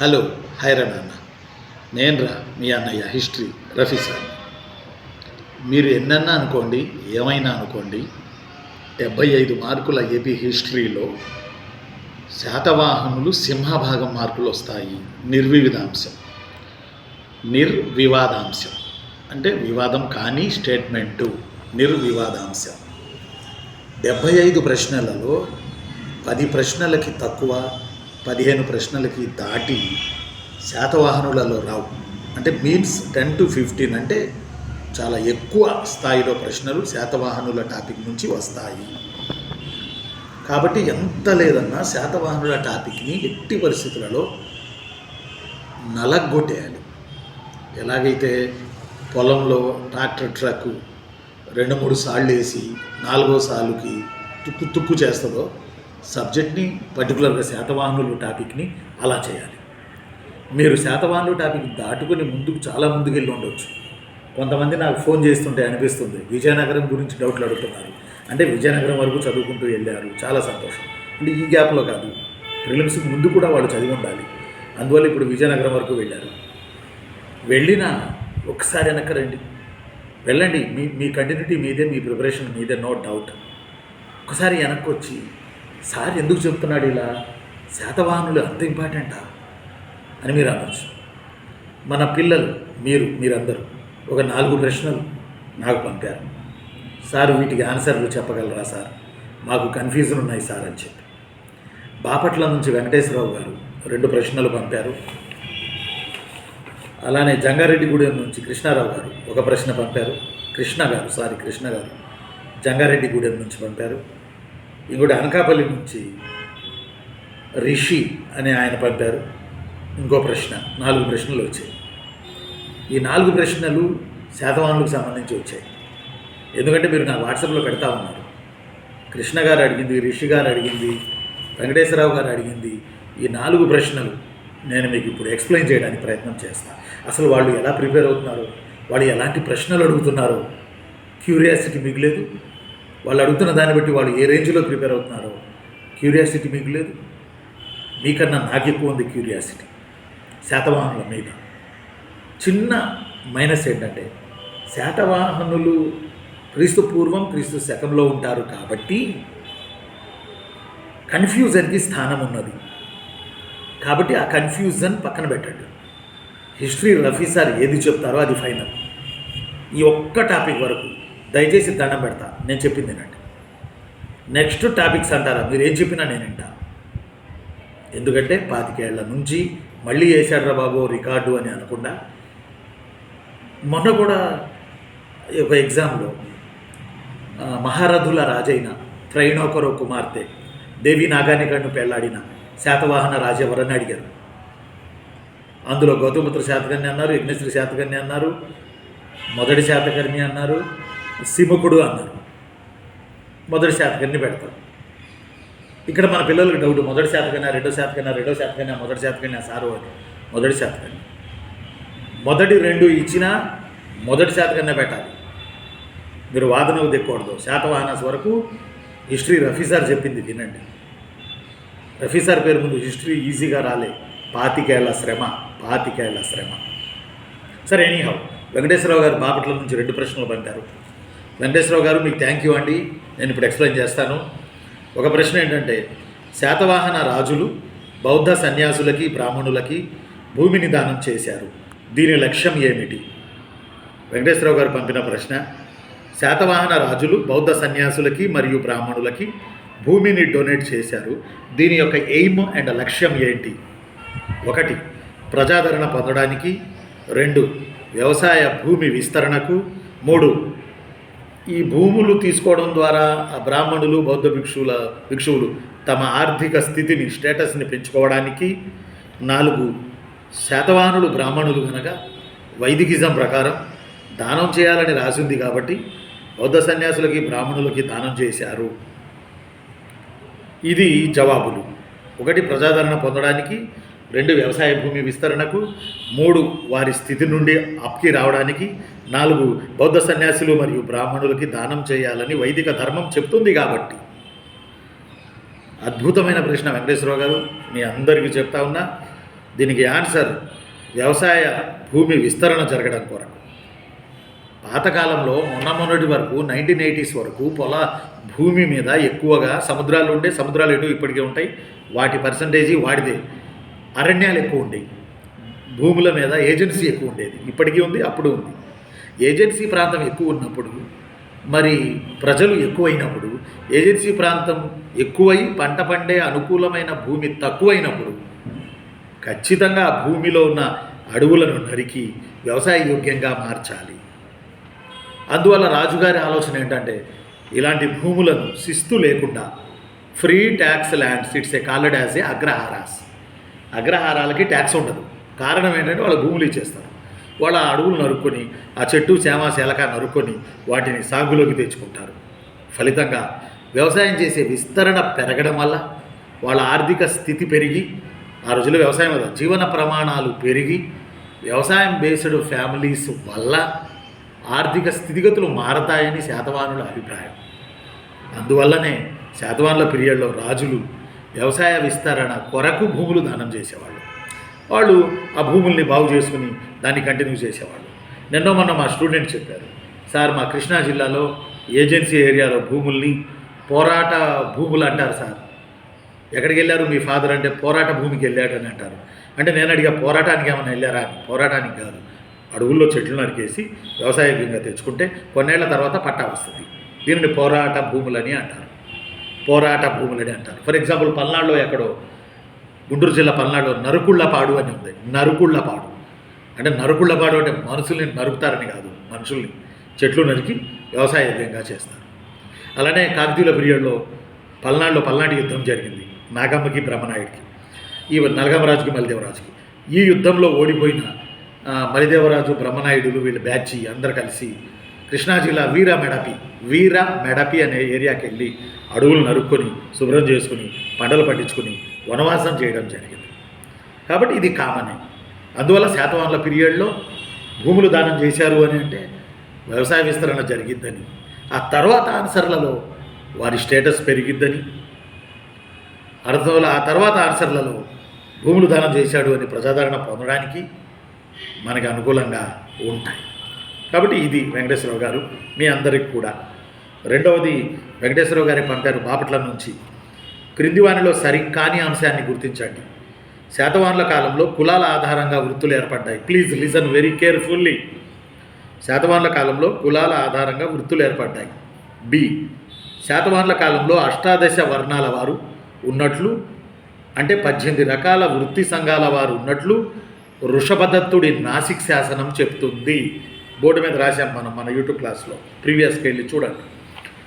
Hello హైరా నాన్న. నేను రా మీ అన్నయ్య హిస్టరీ రఫీ సార్. మీరు ఎన్నన్నా అనుకోండి ఏమైనా అనుకోండి డెబ్బై ఐదు మార్కుల ఏపీ హిస్టరీలో శాతవాహనులు సింహభాగం మార్కులు వస్తాయి. నిర్వివిధాంశం. నిర్వివాదాంశం. అంటే వివాదం కానీ స్టేట్మెంటు. నిర్వివాదాంశం. డెబ్భై ఐదు ప్రశ్నలలో పది ప్రశ్నలకి తక్కువ పదిహేను ప్రశ్నలకి దాటి శాతవాహనులలో రావు. అంటే మీన్స్ టెన్ టు ఫిఫ్టీన్ అంటే చాలా ఎక్కువ స్థాయిలో ప్రశ్నలు శాతవాహనుల టాపిక్ నుంచి వస్తాయి. కాబట్టి ఎంత లేదన్నా శాతవాహనుల టాపిక్ని ఎట్టి పరిస్థితులలో నలగొట్టేయాలి. ఎలాగైతే పొలంలో ట్రాక్టర్ ట్రక్ రెండు మూడు సార్లు వేసి నాలుగో సార్లుకి తుక్కు తుక్కు చేస్తుందో సబ్జెక్ట్ని పర్టికులర్గా శాతవాహనులు టాపిక్ని అలా చేయాలి. మీరు శాతవాహనులు టాపిక్ దాటుకుని ముందుకు చాలా ముందుకు వెళ్ళి ఉండొచ్చు. కొంతమంది నాకు ఫోన్ చేస్తుంటే అనిపిస్తుంది విజయనగరం గురించి డౌట్లు అడుగుతున్నారు. అంటే విజయనగరం వరకు చదువుకుంటూ వెళ్ళారు చాలా సంతోషం. అంటే ఈ గ్యాప్లో కాదు ప్రిలిమ్స్ ముందు కూడా వాళ్ళు చదివి ఉండాలి. అందువల్ల ఇప్పుడు విజయనగరం వరకు వెళ్ళారు. వెళ్ళినా ఒకసారి వెనక రండి. వెళ్ళండి మీ మీ కంటిన్యూటీ మీదే మీ ప్రిపరేషన్ మీదే నో డౌట్ ఒకసారి వెనక్కి వచ్చి సార్ ఎందుకు చెప్తున్నాడు ఇలా? శాతవాహనులు అంత ఇంపార్టెంటా? అని మీరు అనొచ్చు. మన పిల్లలు మీరు మీరందరూ ఒక నాలుగు ప్రశ్నలు నాకు పంపారు. సార్ వీటికి ఆన్సర్లు చెప్పగలరా సార్? మాకు కన్ఫ్యూజన్ ఉన్నాయి సార్ అని చెప్పి. బాపట్ల నుంచి వెంకటేశ్వరరావు గారు రెండు ప్రశ్నలు పంపారు. అలానే జంగారెడ్డిగూడెం నుంచి కృష్ణారావు గారు ఒక ప్రశ్న పంపారు. కృష్ణ గారు సారీ కృష్ణ గారు జంగారెడ్డిగూడెం నుంచి పంపారు. ఇంకోటి అనకాపల్లి నుంచి రిషి అని ఆయన పంపారు. ఇంకో ప్రశ్న నాలుగు ప్రశ్నలు వచ్చాయి. ఈ నాలుగు ప్రశ్నలు శాతవాహనులకు సంబంధించి వచ్చాయి. ఎందుకంటే మీరు నా వాట్సాప్లో పెడతా ఉన్నారు. కృష్ణ గారు అడిగింది రిషి గారు అడిగింది వెంకటేశ్వరరావు గారు అడిగింది ఈ నాలుగు ప్రశ్నలు నేను మీకు ఇప్పుడు ఎక్స్ప్లెయిన్ చేయడానికి ప్రయత్నం చేస్తాను అసలు వాళ్ళు ఎలా ప్రిపేర్ అవుతున్నారు? వాళ్ళు ఎలాంటి ప్రశ్నలు అడుగుతున్నారో? క్యూరియాసిటీ మిగిలేదు. వాళ్ళు అడుగుతున్న దాన్ని బట్టి వాళ్ళు ఏ రేంజ్లో ప్రిపేర్ అవుతున్నారో. క్యూరియాసిటీ మిగిలేదు మీకన్నా నాకు ఎక్కువ ఉంది క్యూరియాసిటీ. శాతవాహనుల మీద. చిన్న మైనస్ ఏంటంటే శాతవాహనులు క్రీస్తు పూర్వం క్రీస్తు శకంలో ఉంటారు కాబట్టి కన్ఫ్యూజన్కి స్థానం ఉన్నది. కాబట్టి ఆ కన్ఫ్యూజన్ పక్కన పెట్టండి. హిస్టరీ రఫీ సార్ ఏది చెప్తారో అది ఫైనల్. ఈ ఒక్క టాపిక్ వరకు దయచేసి దండం పెడతా. నేను చెప్పింది వినండి. నెక్స్ట్ టాపిక్స్ అంటారా? మీరు ఏం చెప్పినా నేను వింటా. ఎందుకంటే పాతికేళ్ళ నుంచి మళ్ళీ వేశాడ్రా బాబు రికార్డు అని అనకుండా మొన్న కూడా ఒక ఎగ్జామ్లో మహారథుల రాజైన త్రైనోకరో కుమార్తె దేవి నాగానికన్ను పెళ్ళాడిన శాతవాహన రాజెవరని అడిగారు. అందులో గౌతమపుత్ర శాతకర్ణి అన్నారు యజ్ఞశ్రీ శాతకర్ణి అన్నారు మొదటి శాతకర్ణి అన్నారు సిముకుడు అన్నారు. మొదటి శాతకాన్ని పెడతారు ఇక్కడ మన పిల్లలకు డౌట్ మొదటి శాతకైనా రెండో శాతకైనా రెండో శాతకైనా మొదటి శాతకైనా సారు అని. మొదటి శాతకైనా మొదటి రెండు ఇచ్చినా మొదటి శాతకైనా పెట్టాలి. మీరు వాదనకు తెక్కకూడదు శాతవాహనాస్ వరకు హిస్టరీ రఫీ సార్ చెప్పింది వినండి. రఫీ సార్ పేరు ముందు హిస్టరీ ఈజీగా రాలే. పాతికేళ్ళ శ్రమ పాతికేళ్ళ శ్రమ. సరే ఎనీహౌ వెంకటేశ్వరరావు గారు బాపట్ల నుంచి రెండు ప్రశ్నలు పంపారు. వెంకటేశ్వరరావు గారు మీకు థ్యాంక్ యూ అండి. నేను ఇప్పుడు ఎక్స్ప్లెయిన్ చేస్తాను. ఒక ప్రశ్న ఏంటంటే శాతవాహన రాజులు బౌద్ధ సన్యాసులకి బ్రాహ్మణులకి భూమిని దానం చేశారు. దీని లక్ష్యం ఏమిటి? వెంకటేశ్వరరావు గారు పంపిన ప్రశ్న శాతవాహన రాజులు బౌద్ధ సన్యాసులకి మరియు బ్రాహ్మణులకి భూమిని డొనేట్ చేశారు. దీని యొక్క ఎయిమ్ అండ్ లక్ష్యం ఏంటి? ఒకటి ప్రజాదరణ పొందడానికి. రెండు వ్యవసాయ భూమి విస్తరణకు. మూడు ఈ భూములు తీసుకోవడం ద్వారా ఆ బ్రాహ్మణులు బౌద్ధ భిక్షువుల భిక్షువులు తమ ఆర్థిక స్థితిని స్టేటస్ని పెంచుకోవడానికి నాలుగు శాతవాహనులు బ్రాహ్మణులు కనుక వైదికిజం ప్రకారం దానం చేయాలని రాసింది కాబట్టి బౌద్ధ సన్యాసులకి బ్రాహ్మణులకి దానం చేశారు. ఇది జవాబులు. ఒకటి ప్రజాదరణ పొందడానికి రెండు వ్యవసాయ భూమి విస్తరణకు మూడు వారి స్థితి నుండి అప్కి రావడానికి నాలుగు బౌద్ధ సన్యాసులు మరియు బ్రాహ్మణులకి దానం చేయాలని వైదిక ధర్మం చెప్తుంది కాబట్టి. అద్భుతమైన ప్రశ్న వెంకటేశ్వరరావు గారు మీ అందరికీ చెప్తా ఉన్నా దీనికి ఆన్సర్ వ్యవసాయ భూమి విస్తరణ జరగడం కొరకు. పాతకాలంలో మొన్న మొన్నటి వరకు నైన్టీన్ ఎయిటీస్ వరకు పొల భూమి మీద ఎక్కువగా సముద్రాలు ఉండే సముద్రాలు ఎటు ఇప్పటికే ఉంటాయి వాటి పర్సంటేజీ వాడిదే. అరణ్యాలు ఎక్కువ ఉండేవి. భూముల మీద ఏజెన్సీ ఎక్కువ ఉండేది. ఇప్పటికీ ఉంది అప్పుడు ఉంది. ఏజెన్సీ ప్రాంతం ఎక్కువ ఉన్నప్పుడు మరి ప్రజలు ఎక్కువైనప్పుడు ఏజెన్సీ ప్రాంతం ఎక్కువై పంట పండే అనుకూలమైన భూమి తక్కువైనప్పుడు ఖచ్చితంగా ఆ భూమిలో ఉన్న అడవులను నరికి వ్యవసాయ యోగ్యంగా మార్చాలి. అందువల్ల రాజుగారి ఆలోచన ఏంటంటే ఇలాంటి భూములను శిస్తు లేకుండా free tax lands it's a called as a agraharas. అగ్రహారాలకి tax ఉండదు. కారణం ఏంటంటే వాళ్ళ భూములు ఇచ్చేస్తారు. వాళ్ళ అడవులు నరుక్కొని ఆ చెట్టు చేమ శేలక నరుక్కొని వాటిని సాగులోకి తెచ్చుకుంటారు. ఫలితంగా వ్యవసాయం చేసే విస్తరణ పెరగడం వల్ల వాళ్ళ ఆర్థిక స్థితి పెరిగి ఆ రోజుల్లో వ్యవసాయం వల్ల జీవన ప్రమాణాలు పెరిగి వ్యవసాయం బేస్డ్ ఫ్యామిలీస్ వల్ల ఆర్థిక స్థితిగతులు మారతాయని శాతవానుల అభిప్రాయం. అందువల్లనే శాతవానుల పీరియడ్లో రాజులు వ్యవసాయ విస్తరణ కొరకు భూములు దానం చేసేవాళ్ళు. వాళ్ళు ఆ భూముల్ని బాగు చేసుకుని దాన్ని కంటిన్యూ చేసేవాళ్ళు. నిన్నో మొన్న మా స్టూడెంట్ చెప్పారు సార్ మా కృష్ణా జిల్లాలో ఏజెన్సీ ఏరియాలో భూముల్ని పోరాట భూములు అంటారు సార్. ఎక్కడికి వెళ్ళారు మీ ఫాదర్ అంటే పోరాట భూమికి వెళ్ళాడని అంటారు. అంటే నేను అడిగా పోరాటానికి ఏమైనా వెళ్ళారా? అని పోరాటానికి కాదు. అడవుల్లో చెట్లు నరికేసి వ్యవసాయంగా తెచ్చుకుంటే కొన్నేళ్ళ తర్వాత పట్టా వస్తుంది. దీనిని పోరాట భూములని అంటారు. పోరాట భూములని అంటారు. ఫర్ ఎగ్జాంపుల్ పల్నాడులో ఎక్కడో గుంటూరు జిల్లా పల్నాడు నరుకుళ్ళపాడు అని ఉంది. నరుకుళ్ళపాడు. అంటే నరుకుళ్ళపాడు అంటే మనుషుల్ని నరుకుతారని కాదు మనుషుల్ని. చెట్లు నరికి వ్యవసాయ యోగ్యంగా చేస్తారు. అలానే కాకతీయుల పీరియడ్లో పల్నాడులో పల్నాటి యుద్ధం జరిగింది. నాగమ్మకి బ్రహ్మనాయుడికి. ఈ నలగమరాజుకి మలిదేవరాజుకి. ఈ యుద్ధంలో ఓడిపోయిన మలిదేవరాజు బ్రహ్మనాయుడులు వీళ్ళ బ్యాచి అందరు కలిసి కృష్ణా జిల్లా వీర మెడపి వీర మెడపి అనే ఏరియాకి వెళ్ళి అడవులు నరుక్కొని శుభ్రం చేసుకుని పంటలు పండించుకుని వనవాసం చేయడం జరిగింది. కాబట్టి ఇది కామనే. అందువల్ల శాతవాహనుల పీరియడ్లో భూములు దానం చేశారు అని అంటే వ్యవసాయ విస్తరణ జరిగిద్దని. ఆ తర్వాత ఆన్సర్లలో వారి స్టేటస్ పెరిగిద్దని. అర్థంలో ఆ తర్వాత ఆన్సర్లలో భూములు దానం చేశాడు అని ప్రజాదరణ పొందడానికి మనకు అనుకూలంగా ఉంటాయి. కాబట్టి ఇది వెంకటేశ్వరరావు గారు మీ అందరికి కూడా. రెండవది వెంకటేశ్వరరావు గారి పంపారు బాపట్ల నుంచి క్రింది వానిలో సరికాని అంశాన్ని గుర్తించండి. శాతవాహనుల కాలంలో కులాల ఆధారంగా వృత్తులు ఏర్పడ్డాయి. ప్లీజ్ లిసన్ వెరీ కేర్ఫుల్లీ శాతవాహనుల కాలంలో కులాల ఆధారంగా వృత్తులు ఏర్పడ్డాయి. బి శాతవాహనుల కాలంలో అష్టాదశ వర్ణాల వారు ఉన్నట్లు అంటే పద్దెనిమిది రకాల వృత్తి సంఘాల వారు ఉన్నట్లు వృషభదత్తుడి నాసిక్ శాసనం చెప్తుంది. బోర్డు మీద రాశాం మనం మన యూట్యూబ్ క్లాస్లో. ప్రీవియస్కి వెళ్ళి చూడండి.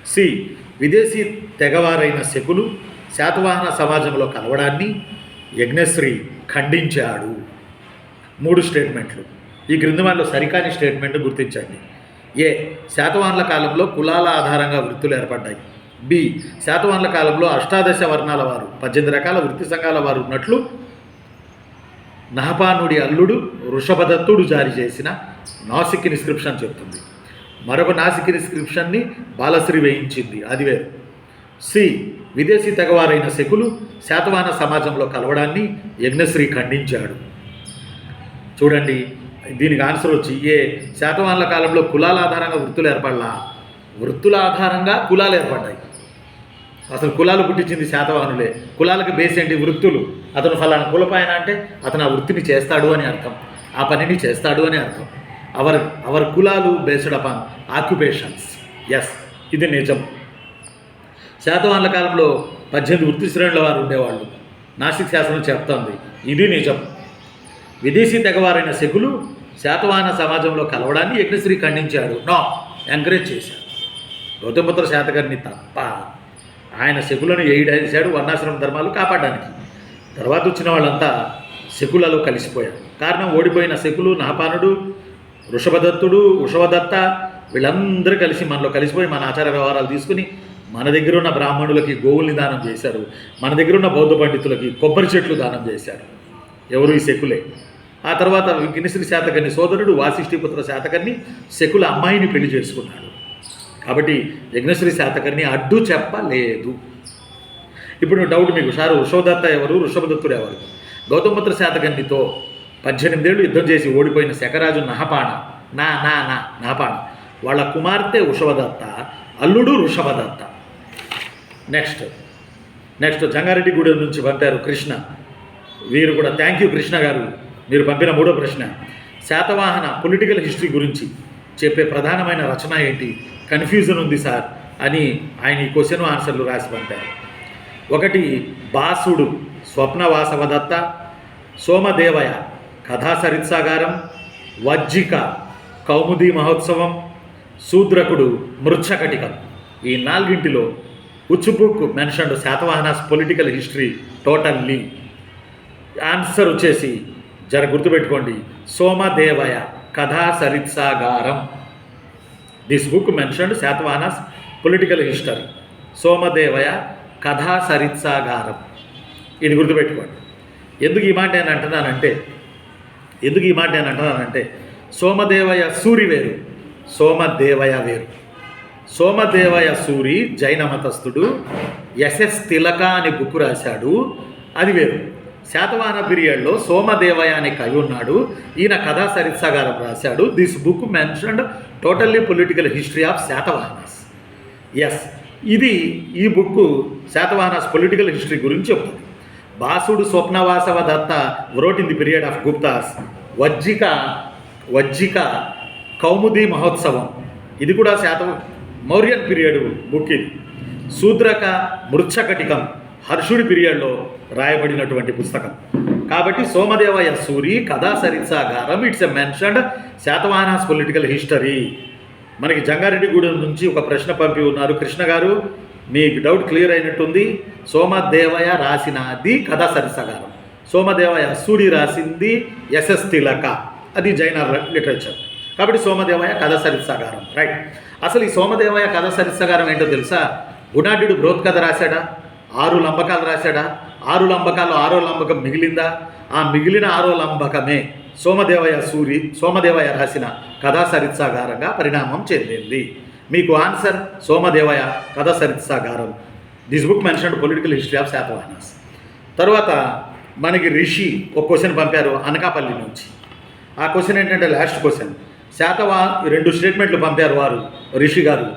సి విదేశీ తెగవారైన శకులు శాతవాహన సమాజంలో కలవడాన్ని యజ్ఞశ్రీ ఖండించాడు. మూడు స్టేట్మెంట్లు. ఈ క్రింది సరికాని స్టేట్మెంట్ గుర్తించండి. ఏ. శాతవాహనుల కాలంలో కులాల ఆధారంగా వృత్తులు ఏర్పడ్డాయి. బి. శాతవాహనుల కాలంలో అష్టాదశ వర్ణాల వారు పద్దెనిమిది రకాల వృత్తి సంఘాల వారు ఉన్నట్లు నహపానుడి అల్లుడు వృషభదత్తుడు జారీ చేసిన నాసిక్ ఇన్స్క్రిప్షన్ చెప్తుంది. మరొక నాసిక్ ఇన్స్క్రిప్షన్ని బాలశ్రీ వేయించింది. అది వేరు. సి. విదేశీ తెగవారైన శకులు శాతవాహన సమాజంలో కలవడాన్ని యజ్ఞశ్రీ ఖండించాడు. చూడండి దీనికి ఆన్సర్ వచ్చి ఏ. శాతవానుల కాలంలో కులాల ఆధారంగా వృత్తులు ఏర్పడలా? వృత్తుల ఆధారంగా కులాలు ఏర్పడ్డాయి. అసలు కులాలు పుట్టించింది శాతవాహనులే. కులాలకు బేస్ ఏంటి? వృత్తులు. అతను ఫలానా కులపాయన అంటే అతను ఆ వృత్తిని చేస్తాడు అని అర్థం. ఆ పనిని చేస్తాడు అని అర్థం. అవర్ అవర్ కులాలు బేస్డ్ అపాన్ ఆక్యుపేషన్స్ ఎస్ ఇది నిజం. శాతవాహనుల కాలంలో పద్దెనిమిది వృత్తి శ్రేణుల వారు ఉండేవాళ్ళు. నాసిక్ శాసనం చెప్తోంది. ఇది నిజం. విదేశీ తెగవారైన శకులు శాతవాహన సమాజంలో కలవడాన్ని యజ్ఞశ్రీ ఖండించాడు. నో ఎంకరేజ్ చేశాడు గౌతమపుత్ర శాతకర్ణి తప్ప ఆయన శకులను ఏడాడు వర్ణాశ్రమ ధర్మాలు కాపాడడానికి. తర్వాత వచ్చిన వాళ్ళంతా శకులలో కలిసిపోయారు. కారణం ఓడిపోయిన శకులు నహపానుడు వృషభదత్తుడు వృషభదత్త వీళ్ళందరూ కలిసి మనలో కలిసిపోయి మన ఆచార వ్యవహారాలు తీసుకుని మన దగ్గర ఉన్న బ్రాహ్మణులకి గోవుల్ని దానం చేశారు. మన దగ్గర ఉన్న బౌద్ధ పండితులకి కొబ్బరి చెట్లు దానం చేశారు. ఎవరు ఈ శకులే? ఆ తర్వాత గినిశ్రీ శాతకర్ణి సోదరుడు వాసిష్ఠిపుత్ర శాతకర్ణి శకుల అమ్మాయిని పెళ్ళి చేసుకున్నాడు. కాబట్టి యజ్ఞశ్రీ శాతకర్ణి అడ్డు చెప్పలేదు. ఇప్పుడు డౌట్ మీకు. సార్ వృషభదత్త ఎవరు? వృషభదత్తుడు ఎవరు? గౌతమపుత్ర శాతకర్ణితో పద్దెనిమిదేళ్ళు యుద్ధం చేసి ఓడిపోయిన శకరాజు నహపాణ. నా నా నా నహపాణ. వాళ్ళ కుమార్తె వృషభదత్త అల్లుడు ఋషభదత్త. నెక్స్ట్ నెక్స్ట్ జంగారెడ్డిగూడెం నుంచి పంపారు కృష్ణ. వీరు కూడా థ్యాంక్ యూ కృష్ణ గారు. మీరు పంపిన మూడో ప్రశ్న. శాతవాహన పొలిటికల్ హిస్టరీ గురించి చెప్పే ప్రధానమైన రచన ఏంటి? కన్ఫ్యూజన్ ఉంది సార్ అని ఆయన ఈ క్వశ్చన్ ఆన్సర్లు రాసి పంపారు. ఒకటి బాసుడు స్వప్నవాసవదత్త సోమదేవయ కథా సరిత్సాగారం వజ్జిక కౌముది మహోత్సవం శూద్రకుడు మృచ్ఛకటికం. ఈ నాలుగింటిలో ఉచ్చు book mentioned Satavahanas political history totally answer వచ్చేసి జర గుర్తుపెట్టుకోండి. Somadevaya Katha Saritsagaram. This book mentioned Satavahanas political history Somadevaya Katha Saritsagaram. ఇది గుర్తుపెట్టుకోండి. ఎందుకు ఈ మాట నేను అంటున్నానంటే ఎందుకు ఈ మాట నేను అంటున్నానంటే సోమదేవయ సూరి వేరు సోమదేవయ వేరు. సోమదేవయ సూరి జైన మతస్థుడు ఎస్ఎస్ తిలక అని బుక్ రాశాడు. అది వేరు. శాతవాహన పీరియడ్లో సోమదేవయ అనే కవి ఉన్నాడు. ఈయన కథా సరిత్సాగారం రాశాడు. This book mentioned totally political history of Satavahanas. Yes ఇది ఈ బుక్ శాతవాహనస్ పొలిటికల్ హిస్టరీ గురించి చెప్తుంది. Basudu Swapnavasava Datta wrote in the period of Guptas Vajjika Vajjika Kaumudi Mahotsavam. ఇది కూడా శాతం మౌర్యన్ పీరియడ్ బుక్ ఇది శూద్రక మృచ్ఛకటికం హర్షుడి పీరియడ్లో రాయబడినటువంటి పుస్తకం. కాబట్టి Somadevayya Suri Katha Saritsagaram it's a mentioned Satavahanas political history. మనకి జంగారెడ్డిగూడెం నుంచి ఒక ప్రశ్న పంపి ఉన్నారు కృష్ణ గారు. మీకు డౌట్ క్లియర్ అయినట్టుంది. సోమదేవయ్య రాసినది కథా సరిసగారం సోమదేవయ్య సూరి రాసింది ఎస్ఎస్ తిలక. అది జైన లిటరేచర్. కాబట్టి సోమదేవయ్య కథ సరిత్సాగారం రైట్ అసలు ఈ సోమదేవయ్య కథ సరిత్సాగారం ఏంటో తెలుసా? గుణాఢ్యుడు బ్రోత్ కథ రాశాడా? ఆరు లంబకాలు రాశాడా? ఆరు లంబకాలు ఆరో లంబకం మిగిలిందా? ఆ మిగిలిన ఆరో లంబకమే సోమదేవయ్య సూరి సోమదేవయ్య రాసిన కథా సరిత్సాగారంగా పరిణామం చెందింది. మీకు answer? Somadevayya Katha Saritsagaram. This book mention political history of Satavahanas తర్వాత మనకి రిషి ఒక క్వశ్చన్ పంపారు అనకాపల్లి నుంచి. ఆ క్వశ్చన్ ఏంటంటే లాస్ట్ క్వశ్చన్ శాతవా రెండు స్టేట్మెంట్లు పంపారు వారు రిషి గారు.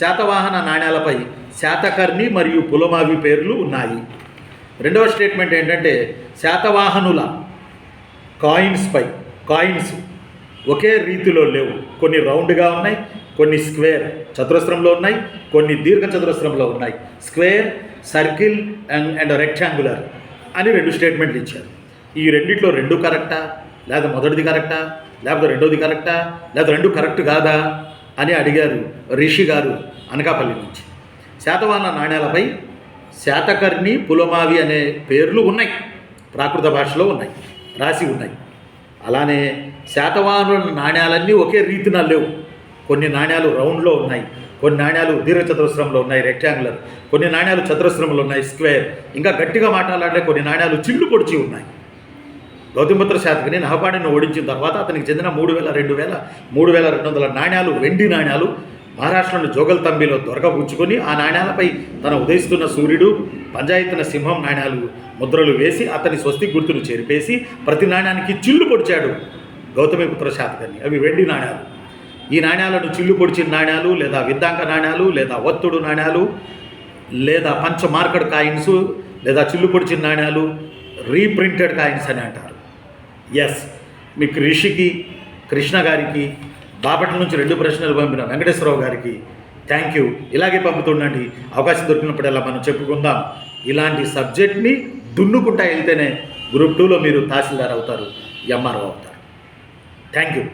శాతవాహన నాణ్యాలపై శాతకర్ణి మరియు పులమావి పేర్లు ఉన్నాయి. రెండవ స్టేట్మెంట్ ఏంటంటే శాతవాహనుల కాయిన్స్పై కాయిన్స్ ఒకే రీతిలో లేవు. కొన్ని రౌండ్గా ఉన్నాయి కొన్ని స్క్వేర్ చతురస్రంలో ఉన్నాయి కొన్ని దీర్ఘ చతురస్రంలో ఉన్నాయి. Square circle and and rectangular అని రెండు స్టేట్మెంట్లు ఇచ్చారు. ఈ రెండిట్లో రెండు కరెక్టా లేదా మొదటిది కరెక్టా? లేకపోతే రెండోది కరెక్టా? లేదా రెండు కరెక్ట్ కాదా? అని అడిగారు రిషి గారు అనకాపల్లి నుంచి. శాతవాహన నాణ్యాలపై శాతకర్ణి పులమావి అనే పేర్లు ఉన్నాయి. ప్రాకృత భాషలో ఉన్నాయి. రాసి ఉన్నాయి. అలానే శాతవాహనుల నాణ్యాలన్నీ ఒకే రీతిన లేవు. కొన్ని నాణ్యాలు రౌండ్లో ఉన్నాయి. కొన్ని నాణ్యాలు దీర్ఘచతురస్రంలో ఉన్నాయి రెక్టాంగులర్. కొన్ని నాణ్యాలు చతురస్రంలో ఉన్నాయి స్క్వేర్. ఇంకా గట్టిగా మాట్లాడాలంటే కొన్ని నాణ్యాలు చిల్లు పొడిచి ఉన్నాయి. గౌతమిపుత్ర శాతకిని నహపాణిని ఓడించిన తర్వాత అతనికి చెందిన మూడు వేల రెండు వేల మూడు వేల రెండు వందల నాణ్యాలు వెండి నాణ్యాలు మహారాష్ట్రలోని జోగల్ తంబిలో దొరకపుచ్చుకొని ఆ నాణ్యాలపై తన ఉదయిస్తున్న సూర్యుడు పంచాయతీన సింహం నాణ్యాలు ముద్రలు వేసి అతని స్వస్తి గుర్తును చేరిపేసి ప్రతి నాణ్యానికి చిల్లు పొడిచాడు గౌతమిపుత్ర శాతకర్ణి. అవి వెండి నాణ్యాలు. ఈ నాణ్యాలను చిల్లు పొడిచిన నాణ్యాలు లేదా విద్దాంక నాణ్యాలు లేదా ఒత్తుడు నాణ్యాలు లేదా పంచ మార్కెట్ కాయిన్స్ లేదా చిల్లు పొడిచిన నాణ్యాలు రీప్రింటెడ్ కాయిన్స్ అని అంటారు. ఎస్ మీకు రిషికి కృష్ణ గారికి బాపట్ల నుంచి రెండు ప్రశ్నలు పంపిన వెంకటేశ్వరరావు గారికి థ్యాంక్ యూ ఇలాగే పంపుతుండండి. అవకాశం దొరికినప్పుడల్లా మనం చెప్పుకుందాం. ఇలాంటి సబ్జెక్ట్ని దున్నుకుంటా వెళ్తేనే గ్రూప్ టూలో మీరు తహసీల్దార్ అవుతారు ఎంఆర్ఓ అవుతారు. Thank you